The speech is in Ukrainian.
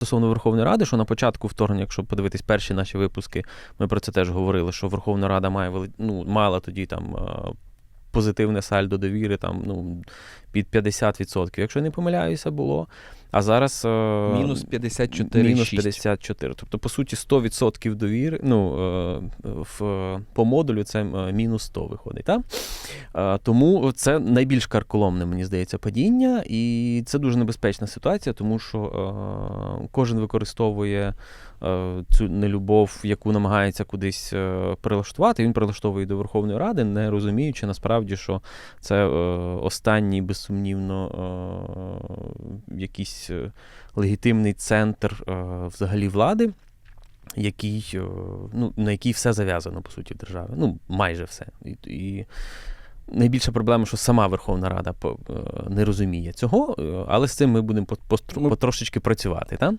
Стосовно Верховної Ради, що на початку вторгнення, якщо подивитись перші наші випуски, ми про це теж говорили, що Верховна Рада має ну, мала тоді там е, позитивне сальдо довіри там, ну, під 50%, якщо не помиляюся, було. А зараз е, Мінус 54,6. мінус 54. Тобто, по суті, 100% довіри ну, е, в, по модулю це е, мінус 100 виходить. Так? Е, Тому це найбільш карколомне, мені здається, падіння, і це дуже небезпечна ситуація, тому що е, кожен використовує е, цю нелюбов, яку намагається кудись е, прилаштувати. Він прилаштовує до Верховної Ради, не розуміючи насправді, що це е, останній, безсумнівно, е, якийсь е, легітимний центр е, взагалі влади. Який, ну, на який все зав'язано, по суті, в державі. Ну, майже все. І, і найбільша проблема, що сама Верховна Рада не розуміє цього, але з цим ми будемо потрошечки працювати. Так?